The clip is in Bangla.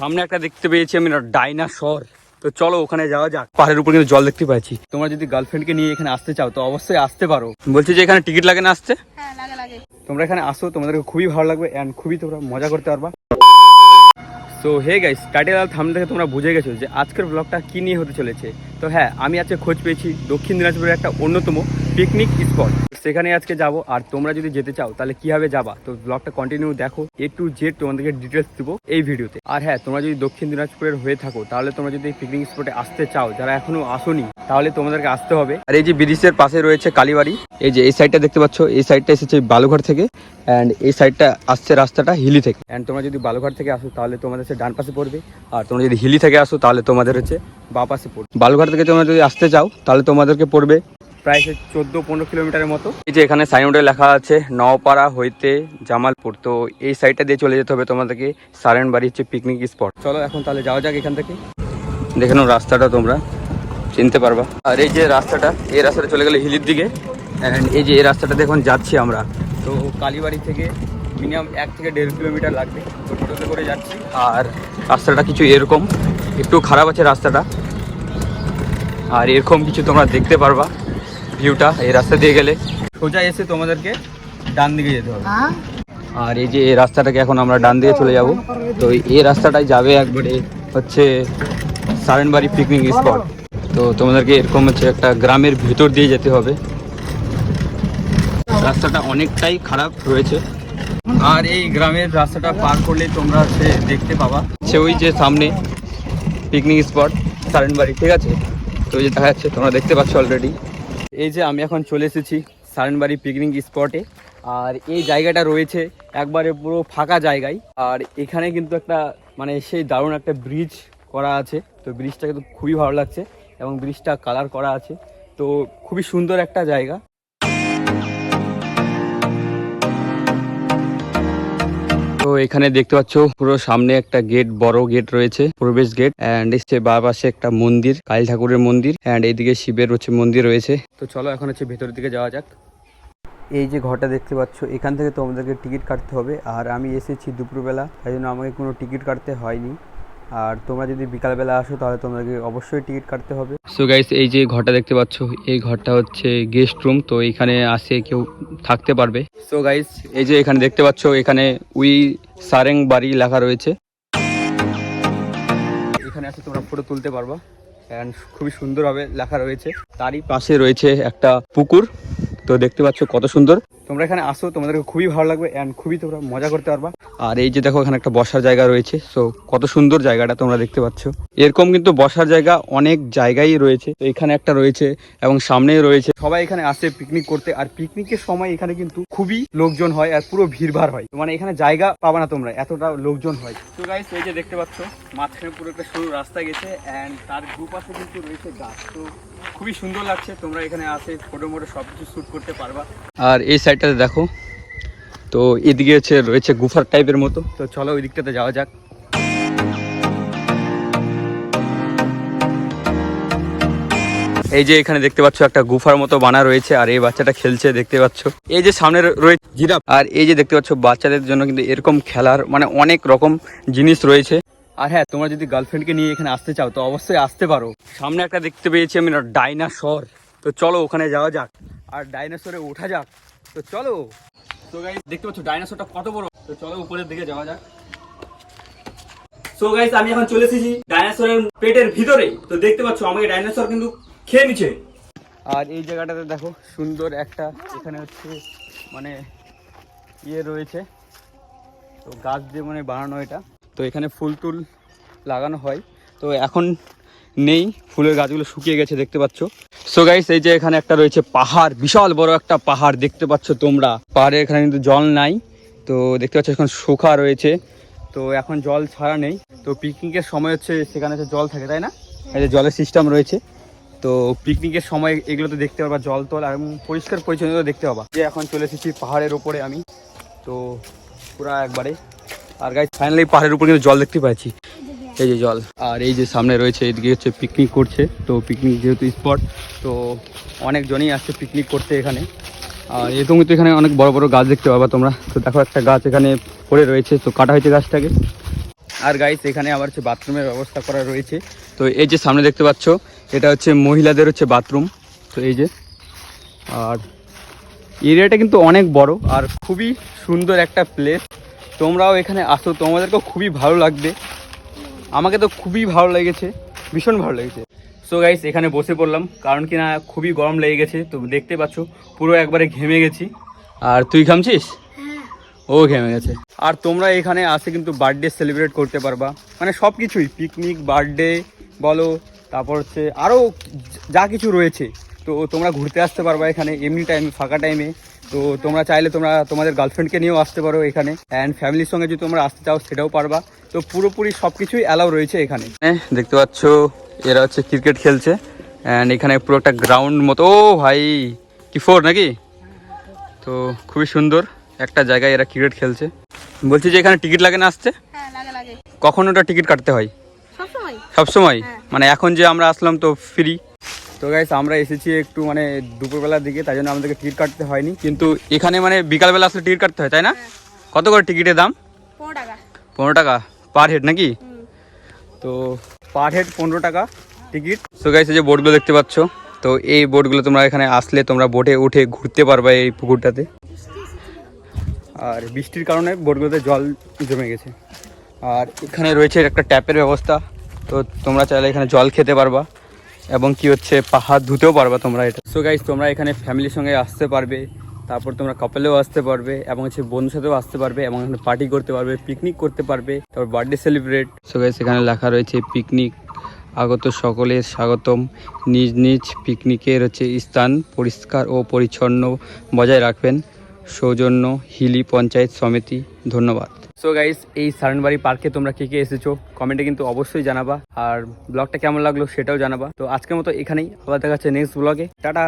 সামনে একটা দেখতে পেয়েছি আমি ডাইনাসর। তো চলো ওখানে যাওয়া যাক। পাহাড়ের উপর কিন্তু জল দেখতে পাচ্ছি। তোমরা যদি গার্লফ্রেন্ডকে নিয়ে এখানে আসতে চাও তো অবশ্যই আসতে পারো। বলছি যে এখানে টিকিট লাগে না আসতে? হ্যাঁ তোমরা এখানে আসো তোমাদেরকে খুবই ভালো লাগবে অ্যান্ড খুবই তোমরা মজা করতে পারবা। তো হে গাইস টাইটেল আর থাম থেকে তোমরা বুঝে গেছো যে আজকের ব্লগটা কি নিয়ে হতে চলেছে। তো হ্যাঁ আমি আজকে খোঁজ পেয়েছি দক্ষিণ দিনাজপুরের একটা অন্যতম পিকনিক স্পট সেখানে আজকে যাব, আর তোমরা যদি যেতে চাও, তাহলে কীভাবে যাবা? তো ব্লগটা কন্টিনিউ দেখো এ টু জেড তোমাদেরকে ডিটেলস দেবো এই ভিডিওতে। আর হ্যাঁ তোমরা যদি দক্ষিণ দিনাজপুরের হয়ে থাকো, তাহলে তোমরা যদি পিকনিক স্পটে আসতে চাও, যারা এখনও আসোনি, তাহলে তোমাদেরকে আসতে হবে। আর এই যে ব্রিজের পাশে রয়েছে কালীবাড়ি, এই যে এই সাইডটা দেখতে পাচ্ছ, এই সাইডটা এসেছে বালুঘাট থেকে অ্যান্ড এই সাইডটা আসছে রাস্তাটা হিলি থেকে। অ্যান্ড তোমরা যদি বালুঘাট থেকে আসো, তাহলে তোমাদের ডান পাশে পড়বে, আর তোমরা যদি হিলি থেকে আসো, তাহলে তোমাদের হচ্ছে বা পাশে পড়বে। বালুঘাট থেকে তোমরা যদি আসতে চাও তাহলে তোমাদেরকে পড়বে প্রায় সে চোদ্দ পনেরো কিলোমিটারের মতো। এই যে এখানে সাইনবোর্ডে লেখা আছে নওপাড়া হইতে জামালপুর। তো এই সাইডটা দিয়ে চলে যেতে হবে তোমাদেরকে সারেনবাড়ি হচ্ছে পিকনিক স্পট চলো এখন তাহলে যাওয়া যাক এখান থেকে। দেখে নাও রাস্তাটা তোমরা চিনতে পারবা। আর এই যে রাস্তাটা এই রাস্তাটা চলে গেলে হিলির দিকে। অ্যান্ড এই যে এই রাস্তাটাতে এখন যাচ্ছি আমরা। তো কালীবাড়ি থেকে মিনিমাম এক থেকে দেড় কিলোমিটার লাগবে। তো টোটোতে করে যাচ্ছি। আর রাস্তাটা কিছু এরকম একটু খারাপ আছে রাস্তাটা। আর এরকম কিছু তোমরা দেখতে পারবা ভিউটা এই রাস্তা দিয়ে গেলে। সোজা এসে তোমাদেরকে ডান দিকে যেতে হবে। আর এই যে এই রাস্তাটাকে এখন আমরা ডান দিকে চলে যাব। তো এই রাস্তাটাই যাবে একবারে হচ্ছে সারেনবাড়ি পিকনিক স্পট তো তোমাদেরকে এরকম হচ্ছে একটা গ্রামের ভিতর দিয়ে যেতে হবে। রাস্তাটা অনেকটাই খারাপ রয়েছে। আর এই গ্রামের রাস্তাটা পার করলে তোমরা হচ্ছে দেখতে পাবা। সে ওই যে সামনে পিকনিক স্পট সারেনবাড়ি ঠিক আছে? তো যে দেখা যাচ্ছে, তোমরা দেখতে পাচ্ছ অলরেডি এই যে আমি এখন চলে এসেছি সারেনবাড়ি পিকনিক স্পটে আর এই জায়গাটা রয়েছে একবারে পুরো ফাঁকা জায়গায়। আর এখানে কিন্তু একটা মানে সেই দারুণ একটা ব্রিজ করা আছে। তো ব্রিজটা কিন্তু খুবই ভালো লাগছে এবং ব্রিজটা কালার করা আছে। তো খুবই সুন্দর একটা জায়গা। তো এখানে দেখতে পাচ্ছ, পুরো সামনে একটা গেট, বড় গেট রয়েছে, প্রবেশ গেট অ্যান্ড এসছে বা পাশে একটা মন্দির, কালী ঠাকুরের মন্দির অ্যান্ড এইদিকে শিবের হচ্ছে মন্দির রয়েছে। তো চলো এখন হচ্ছে ভেতরের দিকে যাওয়া যাক। এই যে ঘরটা দেখতে পাচ্ছ, এখান থেকে তোমাদেরকে টিকিট কাটতে হবে, আর আমি এসেছি দুপুরবেলা, তাই জন্য আমাকে কোনো টিকিট কাটতে হয়নি। আর তোমরা যদি বিকালবেলা আসো, তাহলে তোমাদেরকে অবশ্যই টিকিট কাটতে হবে। সো গাইস এই যে ঘরটা দেখতে পাচ্ছ, এই ঘরটা হচ্ছে গেস্ট রুম তো এখানে আসে কেউ থাকতে পারবে। সো গাইস এই যে এখানে দেখতে পাচ্ছ, এখানে উই সারেং বাড়ি লেখা রয়েছে। এখানে আসে তোমরা ফটো তুলতে পারবা অ্যান্ড খুবই সুন্দরভাবে লেখা রয়েছে। তারই পাশে রয়েছে একটা পুকুর, তো দেখতে পাচ্ছ কত সুন্দর। তোমরা এখানে আসো তোমাদেরকে খুবই ভালো লাগবে অ্যান্ড খুবই তোমরা মজা করতে পারবা। আর এই যে দেখো এখানে একটা বসার জায়গা রয়েছে সো কত সুন্দর জায়গাটা তোমরা দেখতে পাচ্ছ। এরকম কিন্তু বসার জায়গা অনেক জায়গায় রয়েছে। তো এখানে একটা রয়েছে এবং সামনেই রয়েছে। সবাই এখানে আসে পিকনিক করতে আর পিকনিকের সময় এখানে কিন্তু খুবই লোকজন হয় আর পুরো ভিড়ভাড় হয়। মানে এখানে জায়গা পাবা না তোমরা এতটা লোকজন হয়। তো গাইস এই যে দেখতে পাচ্ছ মাঝখানে পুরো একটা সরু রাস্তা গেছে অ্যান্ড তার দুপাশে কিন্তু রয়েছে গাছ। তো খুবই সুন্দর লাগছে তোমরা এখানে আসে ফটো মোটো সব কিছু শ্যুট করতে পারবা। আর এই সাইডটাতে দেখো। তো এদিকে হচ্ছে রয়েছে গুফার টাইপের মতো। তো চলো ওই দিকটাতে যাওয়া যাক। এই যে এখানে দেখতে পাচ্ছ একটা গুফার মতো বানা রয়েছে আর এই বাচ্চাটা খেলছে দেখতে পাচ্ছ। এই যে সামনে রয়েছে জিরাফ। আর এই যে দেখতে পাচ্ছ বাচ্চাদের জন্য কিন্তু এরকম খেলার মানে অনেক রকম জিনিস রয়েছে। আর হ্যাঁ তোমরা যদি গার্লফ্রেন্ডকে নিয়ে এখানে আসতে চাও তো অবশ্যই আসতে পারো। সামনে একটা দেখতে পেয়েছি আমি ডাইনাসর তো চলো ওখানে যাওয়া যাক। আর ডাইনোসরে ওঠা যাক। তো চলো। তো গাইস দেখতে পাচ্ছ ডাইনোসরটা কত বড়? তো চলো উপরের দিকে যাওয়া যাক। সো গাইস আমি এখন চলে এসেছি ডাইনোসরের পেটের ভিতরে। তো দেখতে পাচ্ছ আমাকে ডাইনোসর কিন্তু খেয়ে নিচ্ছে। আর এই জায়গাটাতে দেখো সুন্দর একটা এখানে হচ্ছে মানে ইয়ে রয়েছে। তো গাছ দিয়ে মানে বানানো এটা। তো এখানে ফুল টুল লাগানো হয়। তো এখন নেই, ফুলের গাছগুলো শুকিয়ে গেছে, দেখতে পাচ্ছ। সো গাইস এই যে এখানে একটা রয়েছে পাহাড়, বিশাল বড় একটা পাহাড় দেখতে পাচ্ছ তোমরা। পাহাড়ে এখানে কিন্তু জল নাই, তো দেখতে পাচ্ছ এখন শুখা রয়েছে। তো এখন জল ছাড়া নেই। তো পিকনিকের সময় হচ্ছে সেখানে হচ্ছে জল থাকে, তাই না? এই যে জলের সিস্টেম রয়েছে। তো পিকনিকের সময় এগুলো তো দেখতে পাবা জল তল এবং পরিষ্কার পরিচ্ছন্নতা দেখতে পাবা। যে এখন চলে এসেছি পাহাড়ের ওপরে আমি। তো পুরা একবারে। আর গাছ ফাইনালি পাহাড়ের উপর কিন্তু জল দেখতে পাচ্ছি। এই যে জল। আর এই যে সামনে রয়েছে, এদিকে হচ্ছে পিকনিক করছে। তো পিকনিক যেহেতু স্পট তো অনেকজনই আসছে পিকনিক করতে এখানে। আর এরকম তো এখানে অনেক বড় বড় গাছ দেখতে পাবা তোমরা। তো দেখো একটা গাছ এখানে পড়ে রয়েছে, তো কাটা হয়েছে গাছটাকে। আর গাইস এখানে আবার হচ্ছে বাথরুমের ব্যবস্থা করা রয়েছে। তো এই যে সামনে দেখতে পাচ্ছ, এটা হচ্ছে মহিলাদের হচ্ছে বাথরুম তো এই যে, আর এরিয়াটা কিন্তু অনেক বড় আর খুবই সুন্দর একটা প্লেস তোমরাও এখানে আসো, তোমাদেরকেও খুবই ভালো লাগবে। আমাকে তো খুবই ভালো লেগেছে ভীষণ ভালো লেগেছে। সো গাইস এখানে বসে পড়লাম কারণ কি না খুবই গরম লেগে গেছে তো দেখতে পাচ্ছ পুরো একবারে ঘেমে গেছি। আর তুই ঘামছিস? ও ঘেমে গেছে। আর তোমরা এখানে আসে কিন্তু বার্থডে সেলিব্রেট করতে পারবা। মানে সব কিছুই পিকনিক বার্থডে বলো তারপর হচ্ছে আরও যা কিছু রয়েছে তো তোমরা ঘুরতে আসতে পারবা এখানে এমনি টাইমে ফাঁকা টাইমে তো তোমরা চাইলে তোমরা তোমাদের গার্লফ্রেন্ডকে নিয়েও আসতে পারো এখানে অ্যান্ড ফ্যামিলির সঙ্গে যদি তোমরা আসতে চাও সেটাও পারবা। তো পুরোপুরি সব কিছুই অ্যালাউ রয়েছে এখানে। হ্যাঁ দেখতে পাচ্ছ এরা হচ্ছে ক্রিকেট খেলছে অ্যান্ড এখানে পুরো একটা গ্রাউন্ড মতো। ও ভাই কি ফোর নাকি? তো খুবই সুন্দর একটা জায়গায় এরা ক্রিকেট খেলছে। বলছি যে এখানে টিকিট লাগে না আসতে? হ্যাঁ লাগে লাগে। কখন ওটা টিকিট কাটতে হয়? সবসময়। সবসময়? হ্যাঁ। মানে এখন যে আমরা আসলাম তো ফ্রি তো গাইস আমরা এসেছি একটু মানে দুপুরবেলার দিকে তাই জন্য আমাদেরকে টিকিট কাটতে হয়নি। কিন্তু এখানে মানে বিকালবেলা আসলে টিকিট কাটতে হয় তাই না? কত করে টিকিটের দাম? পনেরো টাকা। পনেরো টাকা পার হেড নাকি? তো পার হেড পনেরো টাকা টিকিট সো গাইস এই যে বোটগুলো দেখতে পাচ্ছ তো এই বোটগুলো তোমরা এখানে আসলে তোমরা বোটে উঠে ঘুরতে পারবে এই পুকুরটাতে। আর বৃষ্টির কারণে বোটগুলোতে জল জমে গেছে। আর এখানে রয়েছে একটা ট্যাপের ব্যবস্থা তো তোমরা চাইলে এখানে জল খেতে পারবা। এবং কি হচ্ছে, পাহাড় ধুতেও পারবে তোমরা এটা। সো গাইজ তোমরা এখানে ফ্যামিলির সঙ্গে আসতে পারবে, তারপর তোমরা কাপলেও আসতে পারবে, এবং হচ্ছে বন্ধুর সাথেও আসতে পারবে, এবং এখানে পার্টি করতে পারবে পিকনিক করতে পারবে, তারপর বার্থডে সেলিব্রেট সো গাইস এখানে লেখা রয়েছে পিকনিক আগত সকলের স্বাগতম। নিজ নিজ পিকনিকের হচ্ছে স্থান পরিষ্কার ও পরিচ্ছন্ন বজায় রাখবেন। সৌজন্য হিলি পঞ্চায়েত সমিতি, ধন্যবাদ। সো গাইস এই সারণবাড়ি পার্কে তোমরা কে কে এসেছ? কমেন্টে কিন্তু অবশ্যই জানাবা। আর ব্লগটা কেমন লাগল সেটাও জানাবা। তো আজকের মতো এখানেই। আবার দেখা যাচ্ছে নেক্সট ব্লগে টাটা!